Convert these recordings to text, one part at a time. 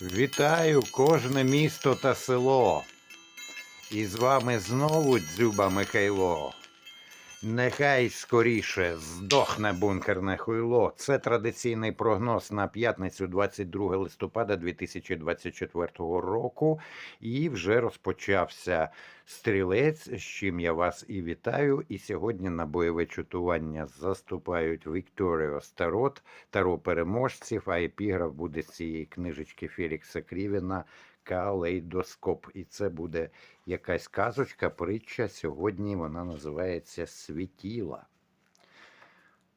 Вітаю кожне місто та село. І з вами знову Дзюба Михайло. Нехай скоріше здохне бункерне хуйло. Це традиційний прогноз на п'ятницю 22 листопада 2024 року. І вже розпочався стрілець, з чим я вас і вітаю. І сьогодні на бойове чутування заступають Вікторіо Старот, таро переможців, а епіграф буде з цієї книжечки Фелікса Крівіна Калейдоскоп. І це буде якась казочка, притча. Сьогодні вона називається Світіла.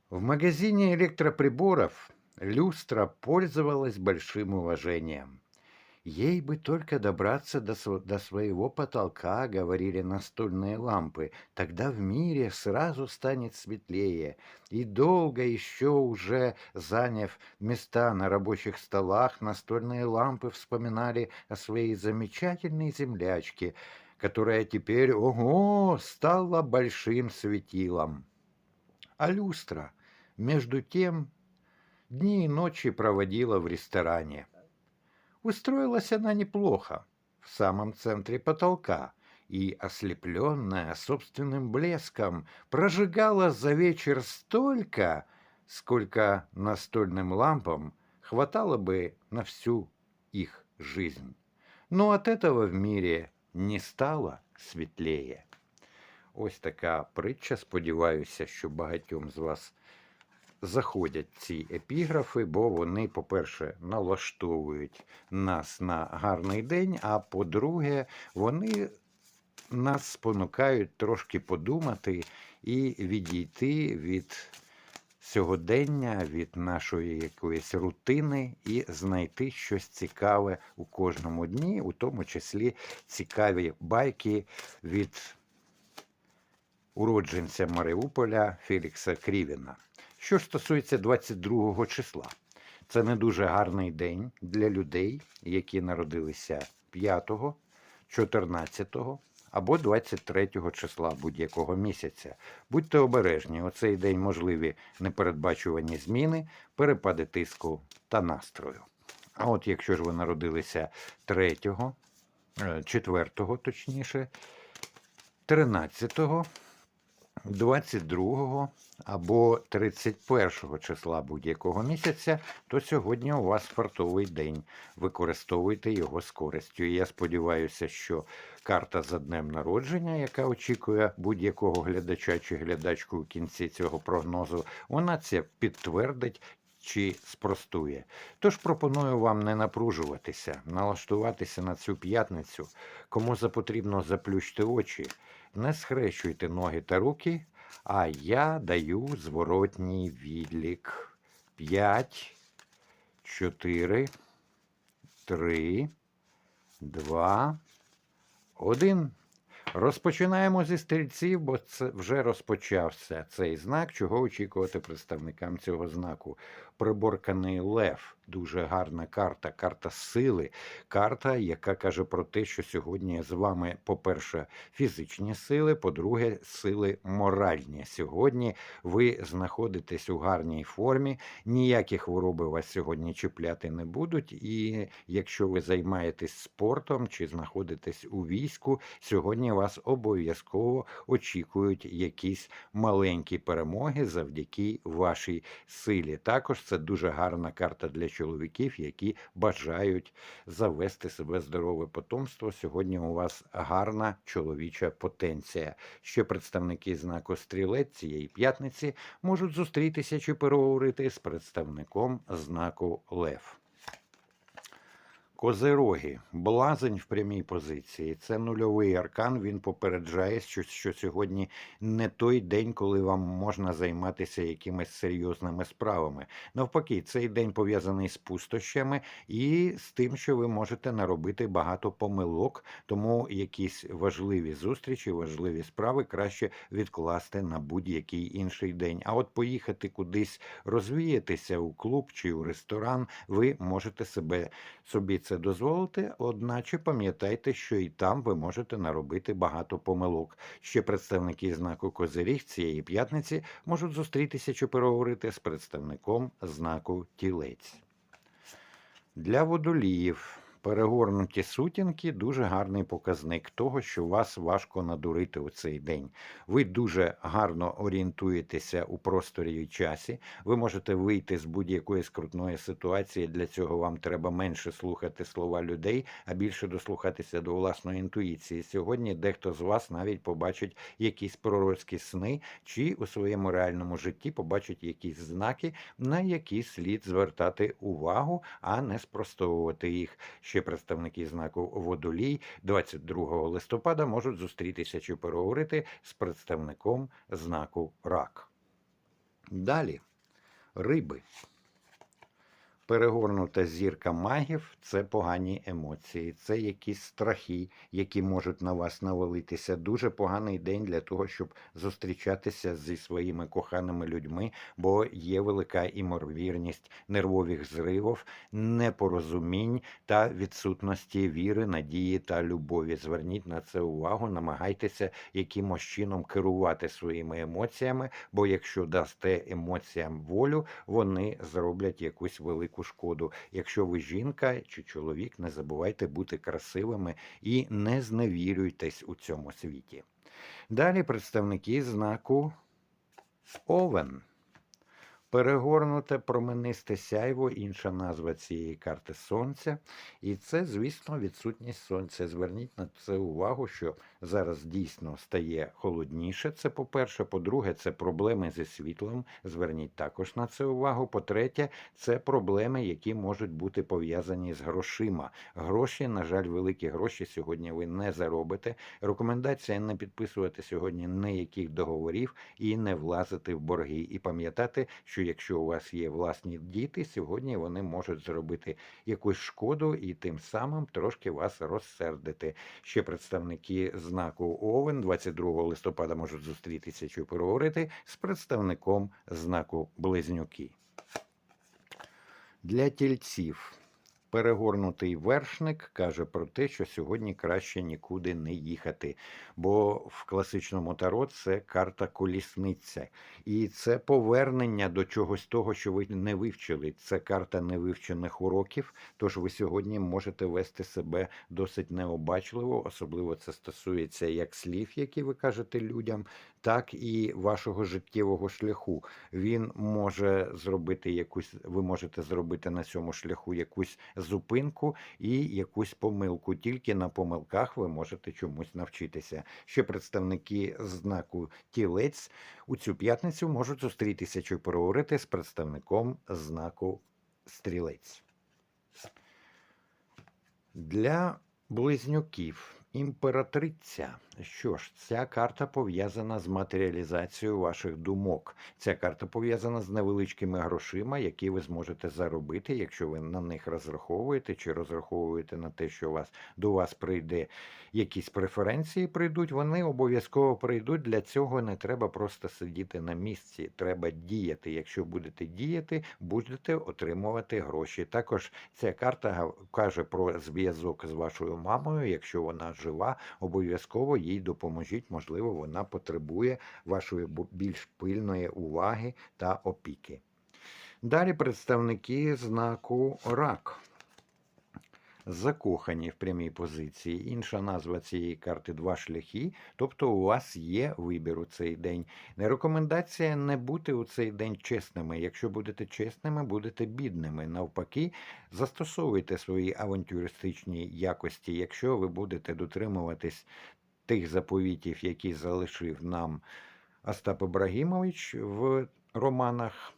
В магазине электроприборов люстра пользовалась большим уважением. Ей бы только добраться до, до своего потолка, говорили настольные лампы, тогда в мире сразу станет светлее. И долго еще уже заняв места на рабочих столах, настольные лампы вспоминали о своей замечательной землячке, которая теперь, ого, стала большим светилом. А люстра, между тем, дни и ночи проводила в ресторане. Устроилась она неплохо, в самом центре потолка, и, ослепленная собственным блеском, прожигала за вечер столько, сколько настольным лампам хватало бы на всю их жизнь. Но от этого в мире не стало світліє. Ось така притча. Сподіваюся, що багатьом з вас заходять ці епіграфи, бо вони, по-перше, налаштовують нас на гарний день, а по-друге, вони нас спонукають трошки подумати і відійти від сьогодення, від нашої якоїсь рутини і знайти щось цікаве у кожному дні, у тому числі цікаві байки від уродженця Маріуполя Фелікса Крівіна. Що стосується 22 числа, це не дуже гарний день для людей, які народилися 5, 14 або 23 числа будь-якого місяця. Будьте обережні, у цей день можливі непередбачувані зміни, перепади тиску та настрою. А от якщо ж ви народилися 3, 4, точніше, 13, 22 або 31 числа будь-якого місяця, то сьогодні у вас фартовий день. Використовуйте його з користю. І я сподіваюся, що карта за днем народження, яка очікує будь-якого глядача чи глядачку у кінці цього прогнозу, вона це підтвердить. Чи спростує. Тож пропоную вам не напружуватися, налаштуватися на цю п'ятницю. Кому запотрібно заплющити очі, не схрещуйте ноги та руки, а я даю зворотній відлік. 5, 4, 3, 2, 1. Розпочинаємо зі стрільців, бо це вже розпочався цей знак, чого очікувати представникам цього знаку. Приборканий лев. Дуже гарна карта, карта сили, карта, яка каже про те, що сьогодні з вами, по-перше, фізичні сили, по-друге, сили моральні. Сьогодні ви знаходитесь у гарній формі, ніякі хвороби вас сьогодні чіпляти не будуть. І якщо ви займаєтесь спортом чи знаходитесь у війську, сьогодні вас обов'язково очікують якісь маленькі перемоги завдяки вашій силі. Також це дуже гарна карта для чоловіків, які бажають завести себе здорове потомство. Сьогодні у вас гарна чоловіча потенція. Ще представники знаку стрілець цієї п'ятниці можуть зустрітися чи переговорити з представником знаку Лев. Козироги, блазень в прямій позиції. Це нульовий аркан. Він попереджає, що, що сьогодні не той день, коли вам можна займатися якимись серйозними справами. Навпаки, цей день пов'язаний з пустощами і з тим, що ви можете наробити багато помилок, тому якісь важливі зустрічі, важливі справи краще відкласти на будь-який інший день. А от поїхати кудись розвіятися у клуб чи у ресторан, ви можете себе собі це дозволити, одначе пам'ятайте, що і там ви можете наробити багато помилок. Ще представники знаку Козиріг цієї п'ятниці можуть зустрітися чи переговорити з представником знаку Тілець. Для водоліїв перегорнуті сутінки дуже гарний показник того, що вас важко надурити у цей день. Ви дуже гарно орієнтуєтеся у просторі і часі. Ви можете вийти з будь-якої скрутної ситуації. Для цього вам треба менше слухати слова людей, а більше дослухатися до власної інтуїції. Сьогодні дехто з вас навіть побачить якісь пророцькі сни, чи у своєму реальному житті побачить якісь знаки, на які слід звертати увагу, а не спростовувати їх. Ще представники знаку водолій 22 листопада можуть зустрітися чи переговорити з представником знаку рак. Далі риби. Перегорнута зірка магів це погані емоції, це якісь страхи, які можуть на вас навалитися. Дуже поганий день для того, щоб зустрічатися зі своїми коханими людьми, бо є велика імовірність нервових зривів, непорозумінь та відсутності віри, надії та любові. Зверніть на це увагу, намагайтеся якимось чином керувати своїми емоціями, бо якщо дасте емоціям волю, вони зроблять якусь велику шкоду. Якщо ви жінка чи чоловік, не забувайте бути красивими і не зневірюйтесь у цьому світі. Далі представники знаку Овен. Перегорнуте променисте сяйво, інша назва цієї карти сонця. І це, звісно, відсутність сонця. Зверніть на це увагу, що зараз дійсно стає холодніше. Це по-перше. По-друге, це проблеми зі світлом. Зверніть також на це увагу. По-третє, це проблеми, які можуть бути пов'язані з грошима. Гроші, на жаль, великі гроші сьогодні ви не заробите. Рекомендація не підписувати сьогодні ніяких договорів і не влазити в борги. І пам'ятати, що якщо у вас є власні діти, сьогодні вони можуть зробити якусь шкоду і тим самим трошки вас розсердити. Ще представники знаку Овен 22 листопада можуть зустрітися чи переговорити з представником знаку Близнюки. Для тільців перегорнутий вершник каже про те, що сьогодні краще нікуди не їхати, бо в класичному таро це карта колісниця, і це повернення до чогось того, що ви не вивчили. Це карта невивчених уроків. Тож ви сьогодні можете вести себе досить необачливо, особливо це стосується як слів, які ви кажете людям, так і вашого життєвого шляху. Він може зробити якусь, ви можете зробити на цьому шляху якусь зупинку і якусь помилку. Тільки на помилках ви можете чомусь навчитися. Ще представники знаку тілець у цю п'ятницю можуть зустрітися чи переговорити з представником знаку стрілець. Для близнюків імператриця. Що ж, ця карта пов'язана з матеріалізацією ваших думок. Ця карта пов'язана з невеличкими грошима, які ви зможете заробити, якщо ви на них розраховуєте, чи розраховуєте на те, що вас до вас прийде якісь преференції, прийдуть. Вони обов'язково прийдуть. Для цього не треба просто сидіти на місці. Треба діяти. Якщо будете діяти, будете отримувати гроші. Також ця карта каже про зв'язок з вашою мамою. Якщо вона жива, обов'язково їй допоможіть. Можливо, вона потребує вашої більш пильної уваги та опіки. Далі представники знаку рак. Закохані в прямій позиції. Інша назва цієї карти два шляхи. Тобто у вас є вибір у цей день. Рекомендація не бути у цей день чесними. Якщо будете чесними, будете бідними. Навпаки, застосовуйте свої авантюристичні якості. Якщо ви будете дотримуватись тих заповітів, які залишив нам Остап Ібрагімович в романах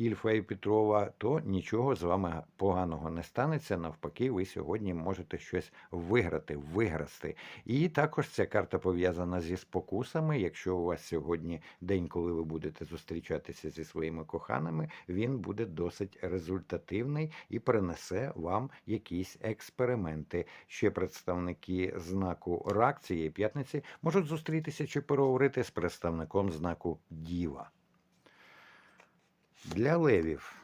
Ільфа і Петрова, то нічого з вами поганого не станеться. Навпаки, ви сьогодні можете щось виграти, виграсти. І також ця карта пов'язана зі спокусами. Якщо у вас сьогодні день, коли ви будете зустрічатися зі своїми коханими, він буде досить результативний і принесе вам якісь експерименти. Ще представники знаку рак цієї п'ятниці можуть зустрітися чи переговорити з представником знаку Діва. Для левів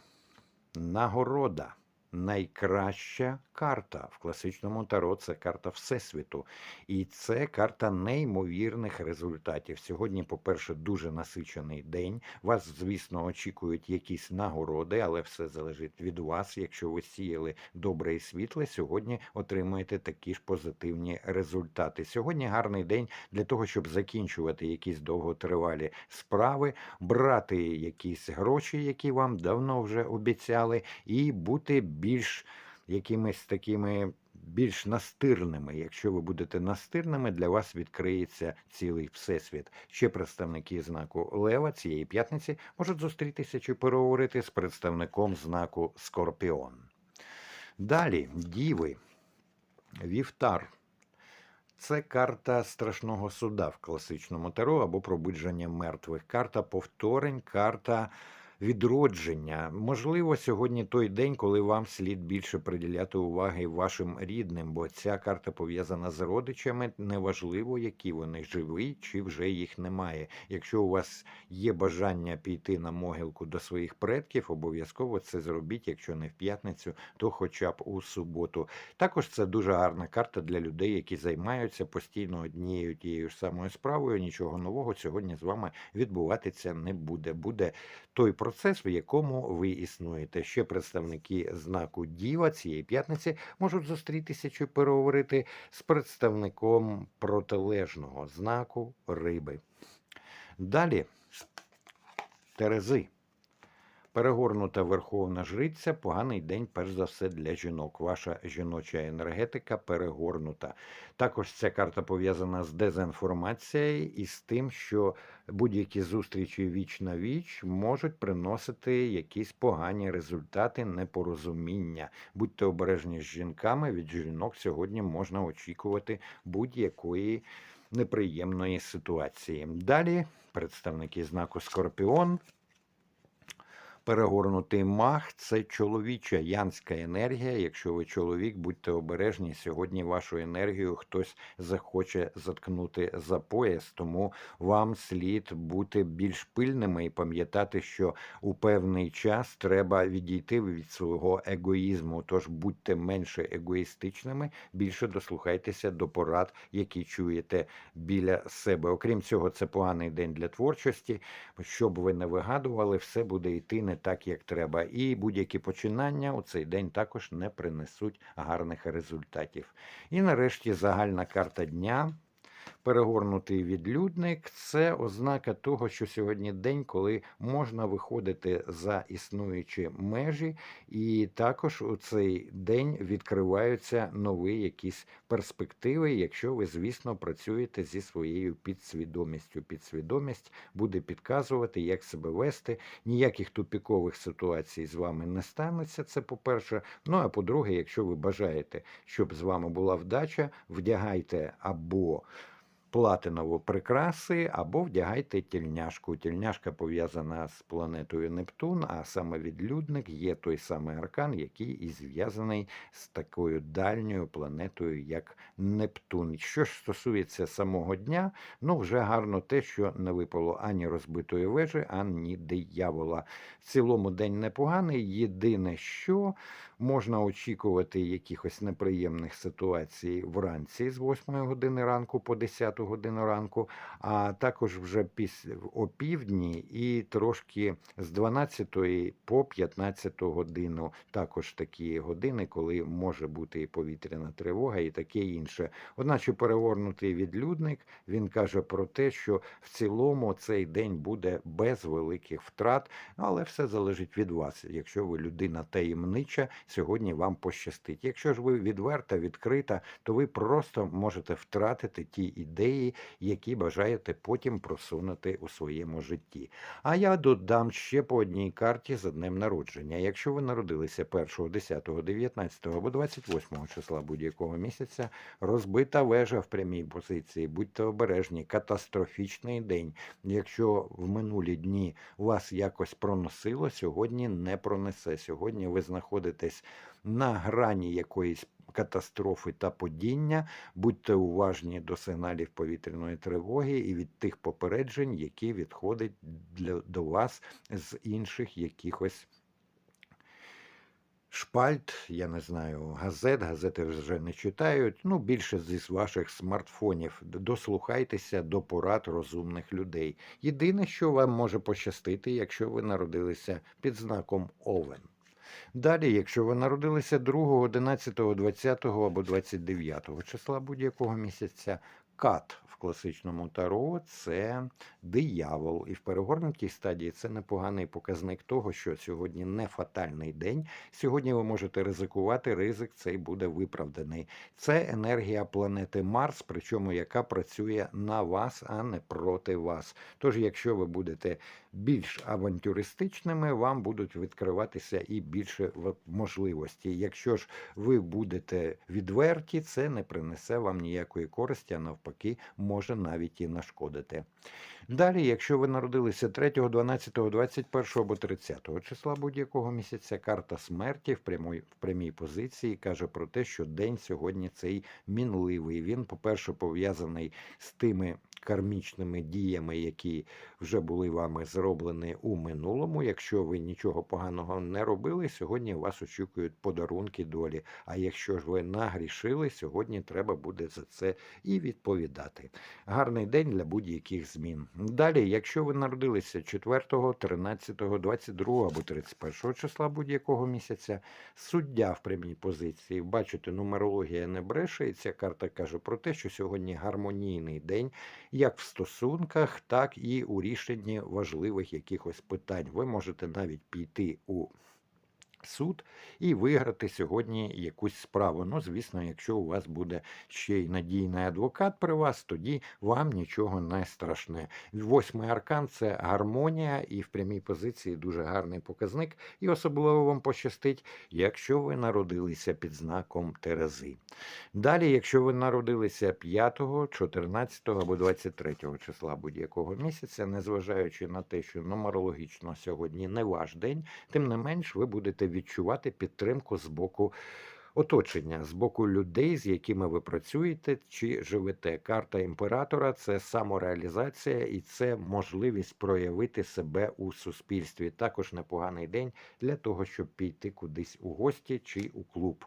нагорода. Найкраща карта. В класичному таро це карта Всесвіту. І це карта неймовірних результатів. Сьогодні, по-перше, дуже насичений день. Вас, звісно, очікують якісь нагороди, але все залежить від вас. Якщо ви сіяли добре і світле, сьогодні отримаєте такі ж позитивні результати. Сьогодні гарний день для того, щоб закінчувати якісь довготривалі справи, брати якісь гроші, які вам давно вже обіцяли, і бути більш якимись такими. Більш настирними. Якщо ви будете настирними, для вас відкриється цілий всесвіт. Ще представники знаку Лева цієї п'ятниці можуть зустрітися чи переговорити з представником знаку Скорпіон. Далі, діви, вівтар. Це карта страшного суда в класичному таро або пробудження мертвих. Карта повторень, карта відродження. Можливо, сьогодні той день, коли вам слід більше приділяти уваги вашим рідним, бо ця карта пов'язана з родичами. Неважливо, які вони живі чи вже їх немає. Якщо у вас є бажання піти на могилку до своїх предків, обов'язково це зробіть. Якщо не в п'ятницю, то хоча б у суботу. Також це дуже гарна карта для людей, які займаються постійно однією тією ж самою справою. Нічого нового сьогодні з вами відбуватися не буде. Буде той процес, в якому ви існуєте. Ще представники знаку Діва цієї п'ятниці можуть зустрітися чи переговорити з представником протилежного знаку риби. Далі Терези. Перегорнута верховна жриця поганий день, перш за все, для жінок. Ваша жіноча енергетика перегорнута. Також ця карта пов'язана з дезінформацією і з тим, що будь-які зустрічі віч на віч можуть приносити якісь погані результати непорозуміння. Будьте обережні з жінками. Від жінок сьогодні можна очікувати будь-якої неприємної ситуації. Далі представники знаку Скорпіон. Перегорнутий мах це чоловіча янська енергія. Якщо ви чоловік, будьте обережні. Сьогодні вашу енергію хтось захоче заткнути за пояс, тому вам слід бути більш пильними і пам'ятати, що у певний час треба відійти від свого егоїзму. Тож будьте менше егоїстичними, більше дослухайтеся до порад, які чуєте біля себе. Окрім цього, це поганий день для творчості. Щоб ви не вигадували, все буде йти не так, як треба. І будь-які починання у цей день також не принесуть гарних результатів. І нарешті загальна карта дня. Перегорнутий відлюдник це ознака того, що сьогодні день, коли можна виходити за існуючі межі, і також у цей день відкриваються нові якісь перспективи, якщо ви, звісно, працюєте зі своєю підсвідомістю. Підсвідомість буде підказувати, як себе вести. Ніяких тупікових ситуацій з вами не станеться. Це по-перше. Ну а по-друге, якщо ви бажаєте, щоб з вами була вдача, вдягайте або платинову прикраси або вдягайте тільняшку. Тільняшка пов'язана з планетою Нептун, а саме відлюдник є той самий аркан, який і зв'язаний з такою дальньою планетою, як Нептун. Що ж стосується самого дня, ну вже гарно те, що не випало ані розбитої вежі, ані диявола. В цілому день непоганий. Єдине, що можна очікувати якихось неприємних ситуацій вранці з 8 години ранку по 10 годину ранку, а також вже після опівдні і трошки з 12 по 15 годину. Також такі години, коли може бути і повітряна тривога, і таке інше. Одначе перегорнутий відлюдник він каже про те, що в цілому цей день буде без великих втрат, але все залежить від вас. Якщо ви людина таємнича, сьогодні вам пощастить. Якщо ж ви відверта, відкрита, то ви просто можете втратити ті ідеї, які бажаєте потім просунути у своєму житті. А я додам ще по одній карті за днем народження. Якщо ви народилися 1, 10, 19 або 28 числа будь-якого місяця, розбита вежа в прямій позиції, будьте обережні, катастрофічний день. Якщо в минулі дні вас якось проносило, сьогодні не пронесе. Сьогодні ви знаходитесь на грані якоїсь катастрофи та падіння. Будьте уважні до сигналів повітряної тривоги і від тих попереджень, які відходять для, до вас з інших якихось шпальт, я не знаю, газет, газети вже не читають. Ну, більше зі ваших смартфонів. Дослухайтеся до порад розумних людей. Єдине, що вам може пощастити, якщо ви народилися під знаком Овен. Далі, якщо ви народилися 2, 11, 20 або 29 числа будь-якого місяця, кат в класичному таро це диявол. І в перегорнутій стадії це непоганий показник того, що сьогодні не фатальний день. Сьогодні ви можете ризикувати, ризик цей буде виправданий. Це енергія планети Марс, причому яка працює на вас, а не проти вас. Тож, якщо ви будете більш авантюристичними, вам будуть відкриватися і більше можливостей. Якщо ж ви будете відверті, це не принесе вам ніякої користі, а навпаки, може навіть і нашкодити. Далі, якщо ви народилися 3, 12, 21 або 30 числа будь-якого місяця, карта смерті в прямій, в прямій позиції каже про те, що день сьогодні цей мінливий. Він, по-перше, пов'язаний з тими кармічними діями, які вже були вами зроблені у минулому. Якщо ви нічого поганого не робили, сьогодні вас очікують подарунки долі. А якщо ж ви нагрішили, сьогодні треба буде за це і відповідати. Гарний день для будь-яких змін. Далі, якщо ви народилися 4, 13, 22 або 31 числа будь-якого місяця, суддя в прямій позиції. Бачите, нумерологія не бреше, і ця карта каже про те, що сьогодні гармонійний день, як в стосунках, так і у рішенні важливих якихось питань. Ви можете навіть піти у суд і виграти сьогодні якусь справу. Ну, звісно, якщо у вас буде ще й надійний адвокат при вас, тоді вам нічого не страшне. Восьмий аркан це гармонія, і в прямій позиції дуже гарний показник. І особливо вам пощастить, якщо ви народилися під знаком Терези. Далі, якщо ви народилися 5, 14 або 23 числа будь-якого місяця, незважаючи на те, що нумерологічно сьогодні не ваш день, тим не менш ви будете відчувати підтримку з боку оточення, з боку людей, з якими ви працюєте чи живете. Карта імператора це самореалізація і це можливість проявити себе у суспільстві. Також непоганий день для того, щоб піти кудись у гості чи у клуб.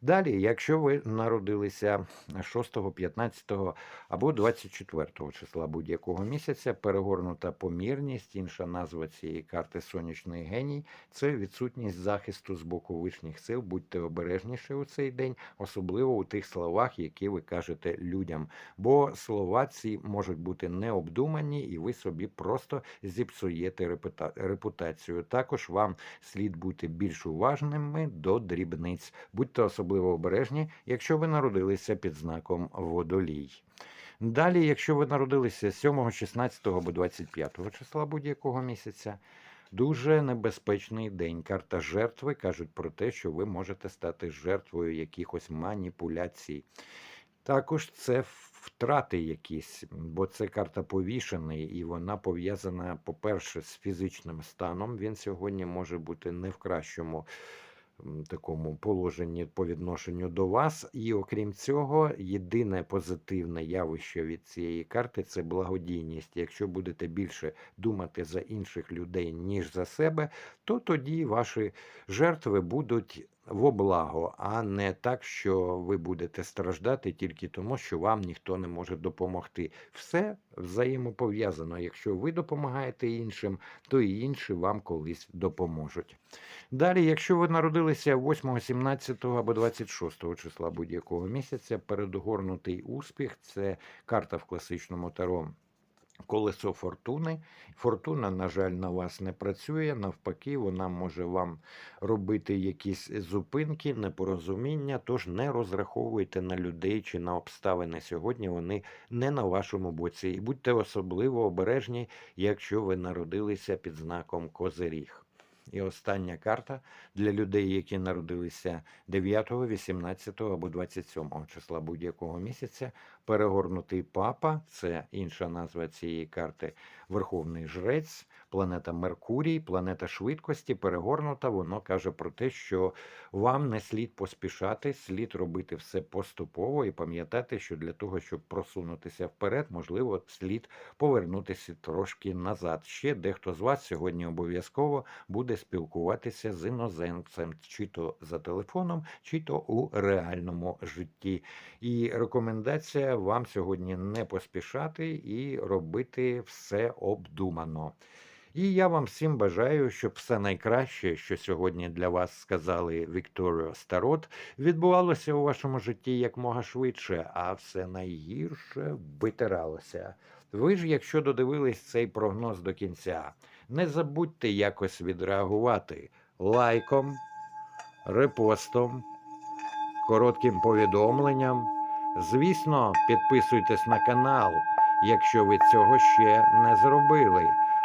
Далі, якщо ви народилися 6, 15 або 24 числа будь-якого місяця, перегорнута помірність, інша назва цієї карти сонячний геній це відсутність захисту з боку вишніх сил. Будьте обережніші у цей день, особливо у тих словах, які ви кажете людям. Бо слова ці можуть бути необдумані, і ви собі просто зіпсуєте репута- репутацію. Також вам слід бути більш уважними до дрібниць. Будьте особливо обережні, якщо ви народилися під знаком водолій. Далі, якщо ви народилися 7, 16 або 25 числа будь-якого місяця, дуже небезпечний день. Карта жертви кажуть про те, що ви можете стати жертвою якихось маніпуляцій. Також це втрати якісь, бо це карта повішений, і вона пов'язана, по-перше, з фізичним станом. Він сьогодні може бути не в кращому такому положенні по відношенню до вас. І окрім цього, єдине позитивне явище від цієї карти це благодійність. Якщо будете більше думати за інших людей, ніж за себе, то тоді ваші жертви будуть во благо, а не так, що ви будете страждати тільки тому, що вам ніхто не може допомогти. Все взаємопов'язано. Якщо ви допомагаєте іншим, то і інші вам колись допоможуть. Далі, якщо ви народилися 8, 17 або 26 числа будь-якого місяця, передогорнутий успіх це карта в класичному таро. Колесо фортуни. Фортуна, на жаль, на вас не працює. Навпаки, вона може вам робити якісь зупинки, непорозуміння. Тож не розраховуйте на людей чи на обставини сьогодні. Вони не на вашому боці. І будьте особливо обережні, якщо ви народилися під знаком Козиріг. І остання карта для людей, які народилися 9, 18 або 27 числа будь-якого місяця, Перегорнутий папа це інша назва цієї карти. Верховний жрець, планета Меркурій, планета швидкості. Перегорнута. Воно каже про те, що вам не слід поспішати, слід робити все поступово і пам'ятати, що для того, щоб просунутися вперед, можливо, слід повернутися трошки назад. Ще дехто з вас сьогодні обов'язково буде спілкуватися з іноземцем, чи то за телефоном, чи то у реальному житті. І рекомендація вам сьогодні не поспішати і робити все обдумано. І я вам всім бажаю, щоб все найкраще, що сьогодні для вас сказали Вікторіо Старот, відбувалося у вашому житті якмога швидше, а все найгірше витиралося. Ви ж, якщо додивились цей прогноз до кінця, не забудьте якось відреагувати лайком, репостом, коротким повідомленням. Звісно, підписуйтесь на канал, якщо ви цього ще не зробили.